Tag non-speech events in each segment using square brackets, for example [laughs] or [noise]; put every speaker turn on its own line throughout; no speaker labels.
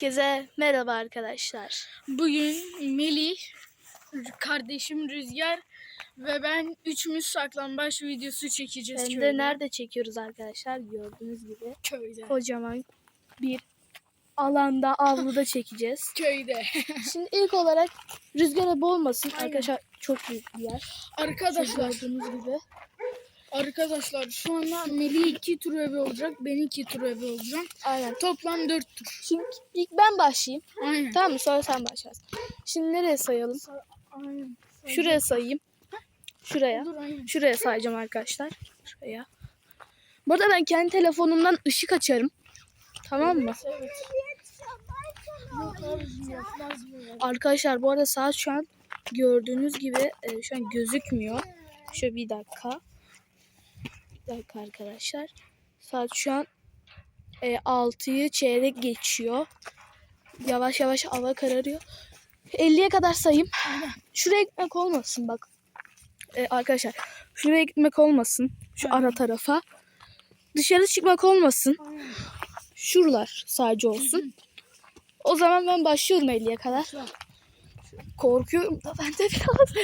Herkese merhaba arkadaşlar. Bugün Melih, kardeşim Rüzgar ve ben üçümüz saklambaç videosu çekeceğiz Hem de nerede çekiyoruz arkadaşlar gördüğünüz gibi. Köyde. Kocaman bir alanda avluda [laughs] çekeceğiz. Köyde. [laughs] Şimdi ilk olarak rüzgara boğulmasın Aynen. arkadaşlar çok büyük bir yer. Arkadaşlar. Gördüğünüz gibi. Arkadaşlar şu anda Meli iki tur evi olacak. Ben iki tur evi olacağım. Aynen. Toplam dört tur. Şimdi ilk ben başlayayım. Aynen. Tamam mı? Sonra sen başlarsın. Şimdi nereye sayalım? aynen. Şuraya sayayım. Şuraya. Dur, Şuraya sayacağım arkadaşlar. Şuraya. Bu arada ben kendi telefonumdan ışık açarım. Tamam mı? Evet. Arkadaşlar bu arada saat şu an gördüğünüz gibi e, şu an gözükmüyor. Şöyle bir dakika dakika arkadaşlar. Saat şu an e, 6'yı çeyrek geçiyor. Yavaş yavaş hava kararıyor. 50'ye kadar sayayım. Şuraya gitmek olmasın bak. E, arkadaşlar şuraya gitmek olmasın. Şu Aynen. ara tarafa. Dışarı çıkmak olmasın. Aynen. Şuralar sadece olsun. Aynen. O zaman ben başlıyorum 50'ye kadar. Korkuyorum da ben de biraz.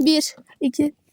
1, 2,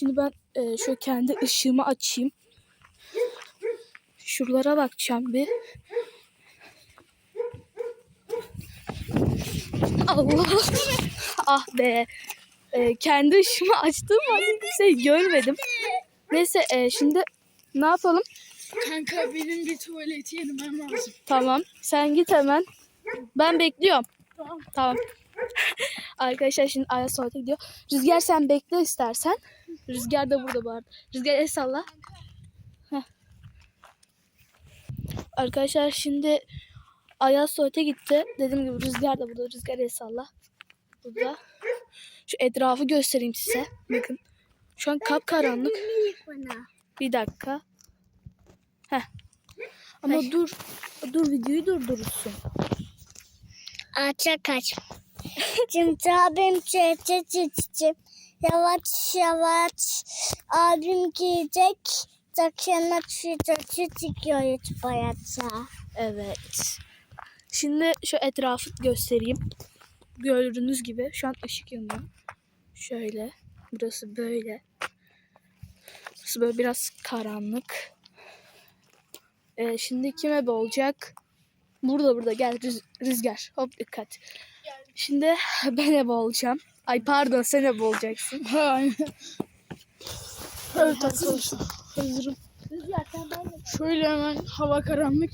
Şimdi ben e, şöyle kendi ışığımı açayım. Şuralara bakacağım bir. Allah. ah be. E, kendi ışığımı açtım ama şey görmedim. Neyse e, şimdi ne yapalım? Kanka benim bir tuvaleti yedim lazım. Tamam. Sen git hemen. Ben bekliyorum. Tamam. tamam. Arkadaşlar şimdi Aya sohbet gidiyor. Rüzgar sen bekle istersen. Rüzgar da burada var. Rüzgar el salla. Heh. Arkadaşlar şimdi Aya sohbete gitti. Dediğim gibi Rüzgar da burada. Rüzgar el salla. Burada. Şu etrafı göstereyim size. Bakın. Şu an kap karanlık Bir dakika. Heh. Ama Hayır. dur. Dur videoyu durdurursun. Ağaça kaç çim Şimdi abim çete çiçeceğim. Yavaş yavaş abim giyecek. Takana çiçeci çiçiyoruz bayatça. Evet. Şimdi şu etrafı göstereyim. Gördüğünüz gibi şu an ışık yanıyor. Şöyle. Burası böyle. Burası böyle biraz karanlık. Ee, şimdi kime olacak? Burada burada gel rüz rüzgar. Hop dikkat. Şimdi [laughs] ben ebe olacağım. Ay pardon sen ebe olacaksın. [laughs] evet arkadaşlar. Hazırım. Şöyle hemen hava karanlık.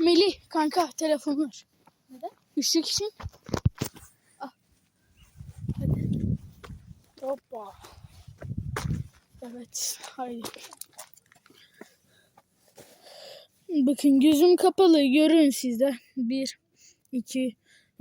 Melih kanka telefon var. Neden? Üçlük için. Ah. Hoppa. Evet. Haydi. Bakın gözüm kapalı. Görün sizde. Bir, iki,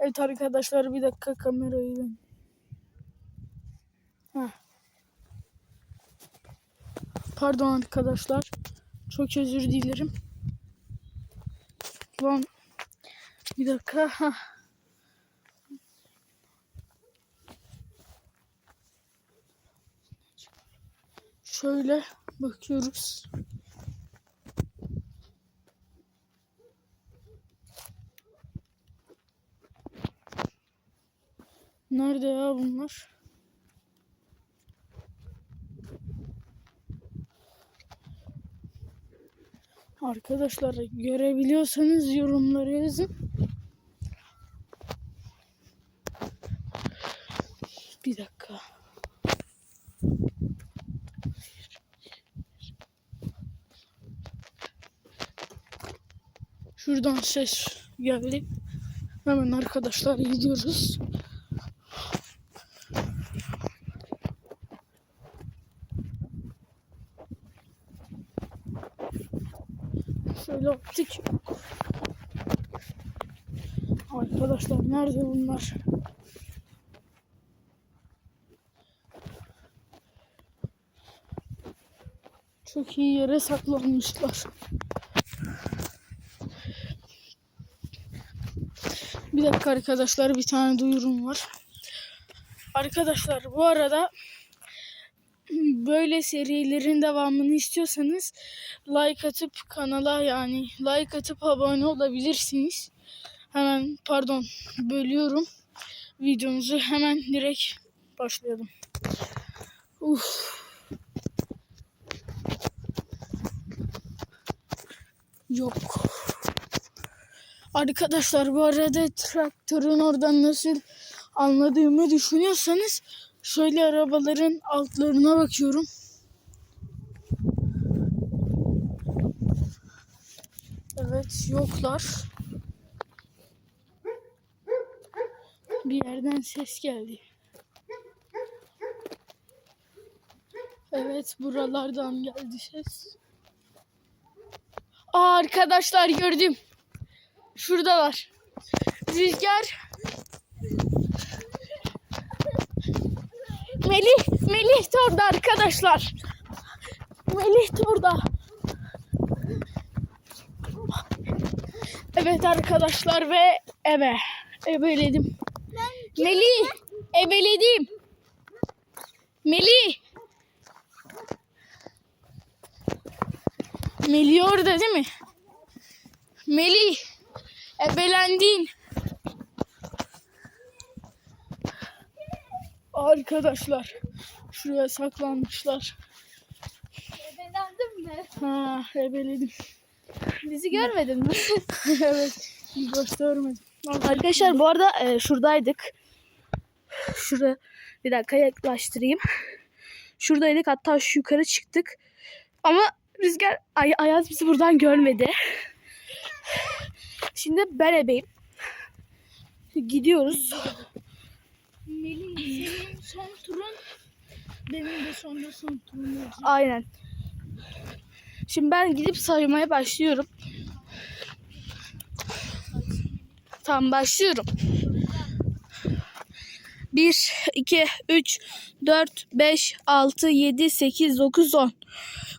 Evet arkadaşlar bir dakika kamerayı ben. Pardon arkadaşlar. Çok özür dilerim. Lan bir dakika. Heh. Şöyle bakıyoruz. Nerede ya bunlar? Arkadaşlar görebiliyorsanız yorumlara yazın. Bir dakika. Şuradan ses geldi. Hemen arkadaşlar gidiyoruz. Loptik. Arkadaşlar nerede bunlar? Çok iyi yere saklanmışlar. Bir dakika arkadaşlar bir tane duyurum var. Arkadaşlar bu arada böyle serilerin devamını istiyorsanız like atıp kanala yani like atıp abone olabilirsiniz. Hemen pardon bölüyorum videomuzu hemen direkt başlayalım. Uf. Yok. Arkadaşlar bu arada traktörün oradan nasıl anladığımı düşünüyorsanız Şöyle arabaların altlarına bakıyorum. Evet yoklar. Bir yerden ses geldi. Evet buralardan geldi ses. Aa, arkadaşlar gördüm. Şuradalar. Rüzgar Melih, Melih Tor'da arkadaşlar. Melih Tor'da. Evet arkadaşlar ve eve. Ebeledim. Melih, ebeledim. Melih. Melih orada değil mi? Melih, ebelendin. Arkadaşlar şuraya saklanmışlar. Ebelendim mi? Ha ebeledim. Bizi görmedin mi? [laughs] evet. Göstermedim. Arkadaşlar bu arada e, şuradaydık. Şurada bir dakika yaklaştırayım. Şuradaydık hatta şu yukarı çıktık. Ama rüzgar Ay, Ayaz bizi buradan görmedi. Şimdi ben ebeyim. Gidiyoruz. Melin senin son turun benim de sonra son turum olacak. Aynen. Şimdi ben gidip saymaya başlıyorum. Tam başlıyorum. 1, 2, 3, 4, 5, 6, 7, 8, 9, 10.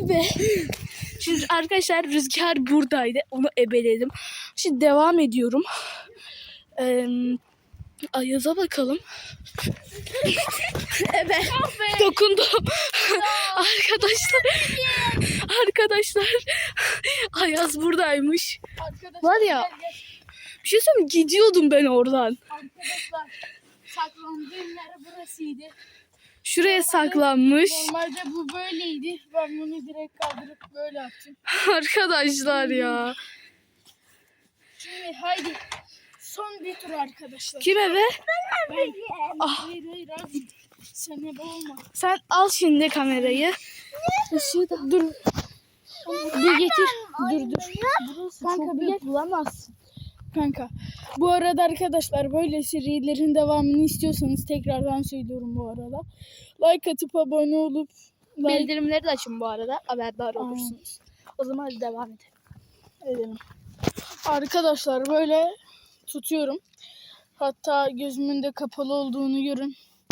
ebe. Şimdi arkadaşlar rüzgar buradaydı. Onu ebeledim. Şimdi devam ediyorum. Ee, Ayaz'a bakalım. [laughs] Ebe. Dokundu. arkadaşlar. arkadaşlar. Ayaz buradaymış. Arkadaşlar, Var ya. Bir şey söyleyeyim gidiyordum ben oradan. Arkadaşlar saklandığım yer burasıydı. Şuraya saklanmış. Normalde bu böyleydi. Ben bunu direkt kaldırıp böyle yaptım. Arkadaşlar ya. Şimdi haydi. Son bir tur arkadaşlar. Kim eve? Ben. Ah. Hayır hayır abi. Sen eve olma. Sen al şimdi kamerayı. Işığı da. Dur. Bir getir. Dur dur. Burası Kanka, çok büyük bulamazsın kanka. Bu arada arkadaşlar böyle serilerin devamını istiyorsanız tekrardan söylüyorum bu arada. Like atıp abone olup like... bildirimleri de açın bu arada haberdar olursunuz. Aa. O zaman devam edelim. Edelim. Arkadaşlar böyle tutuyorum. Hatta gözümün de kapalı olduğunu görün.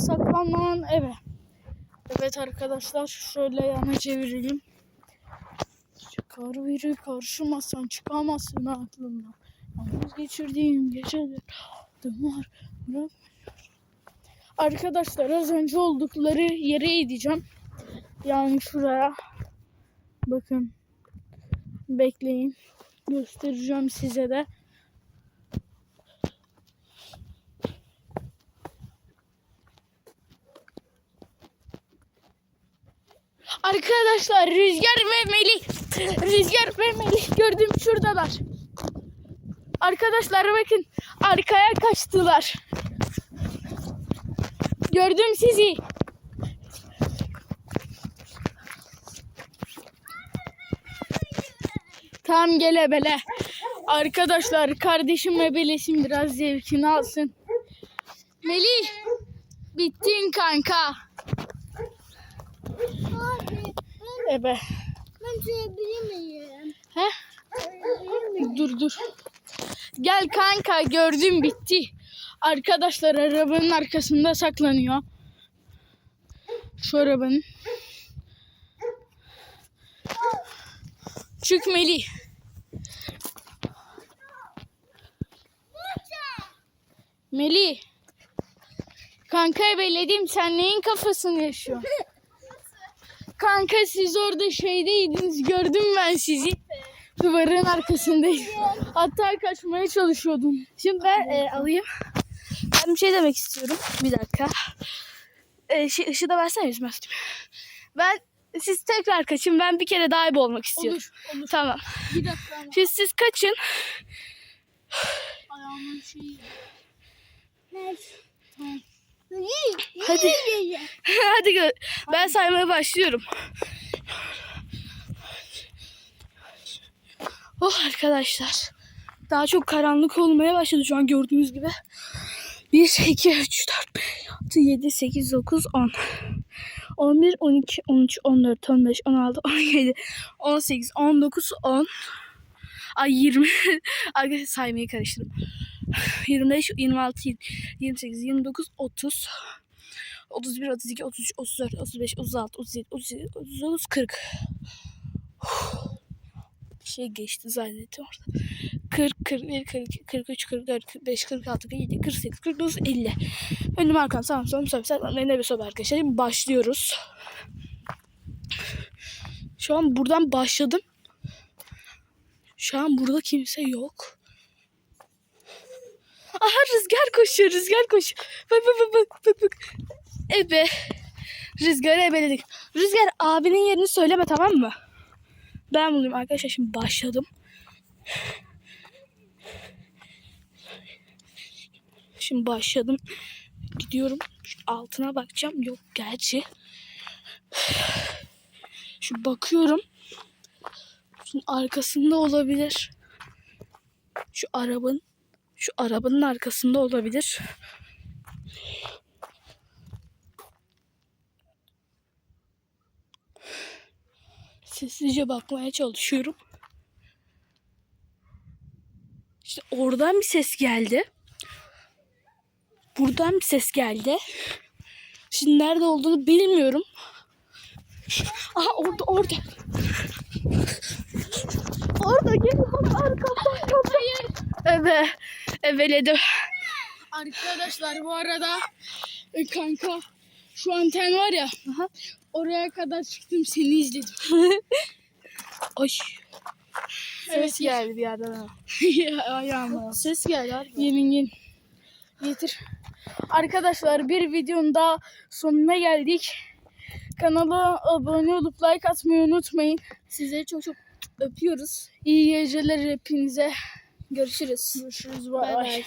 saklanan eve. Evet arkadaşlar şöyle yana çevirelim. Çıkar biri karşımasan çıkamazsın aklımdan. Yalnız geçirdiğim geceler dımar bırak. Arkadaşlar az önce oldukları yere gideceğim. Yani şuraya. Bakın. Bekleyin. Göstereceğim size de. Arkadaşlar Rüzgar ve Melih Rüzgar ve Melih gördüm şuradalar. Arkadaşlar bakın arkaya kaçtılar. Gördüm sizi. Tam gele bele. Arkadaşlar kardeşim ve beleşim biraz zevkini alsın. Melih bittin kanka. ebe. Ben söyleyebilir miyim? He? Dur dur. Gel kanka gördüm bitti. Arkadaşlar arabanın arkasında saklanıyor. Şu arabanın. Çükmeli. Meli. Kanka ebeledim sen neyin kafasını yaşıyorsun? Kanka siz orada şeydeydiniz gördüm ben sizi. Duvarın arkasındayım. Hatta kaçmaya çalışıyordum. Şimdi ben e, alayım. Ben bir şey demek istiyorum. Bir dakika. E, şey, ışığı da versene yüzüme Ben siz tekrar kaçın. Ben bir kere daha olmak istiyorum. Olur, olur. Tamam. Bir dakika ama. Şimdi siz kaçın. Ayağımın şeyi. Neyse. Tamam. Hadi. [laughs] Hadi gö ben saymaya başlıyorum. Oh arkadaşlar. Daha çok karanlık olmaya başladı şu an gördüğünüz gibi. 1, 2, 3, 4, 5, 6, 7, 8, 9, 10. 11, 12, 13, 14, 15, 16, 17, 18, 19, 10. Ay 20. [laughs] Arkadaşlar saymayı karıştırdım. 25, 26, 28, 29, 30, 31, 32, 33, 34, 35, 36, 37, 38, 39, 40. şey geçti zannettim orada. 40, 41, 42, 43, 44, 45, 46, 47, 48, 49, 50. Önüm arkam sağım solum sağım sağım. Ne bir soba arkadaşlar. Başlıyoruz. Şu an buradan başladım. Şu an burada kimse yok. Aha rüzgar koşuyor rüzgar koşuyor. Bak bak bak bak bak bak. Ebe. Rüzgarı ebeledik. Rüzgar abinin yerini söyleme tamam mı? Ben bulayım arkadaşlar şimdi başladım. Şimdi başladım. Gidiyorum. Şu altına bakacağım. Yok gerçi. Şu bakıyorum. Şunun arkasında olabilir. Şu arabanın şu arabanın arkasında olabilir. Sessizce bakmaya çalışıyorum. İşte oradan bir ses geldi. Buradan bir ses geldi. Şimdi nerede olduğunu bilmiyorum. Aha orada orada. Orada gel orada arkamda. Hayır. Evet eveledim. Arkadaşlar bu arada e, kanka şu anten var ya Aha. oraya kadar çıktım seni izledim. [laughs] Ay. Ses evet, geldi bir yerden ha. [laughs] Ayağıma. Ses geldi abi. Yemin yemin. Getir. Arkadaşlar bir videonun daha sonuna geldik. Kanala abone olup like atmayı unutmayın. Size çok çok öpüyoruz. İyi geceler hepinize. Görüşürüz. Görüşürüz. Bay bay.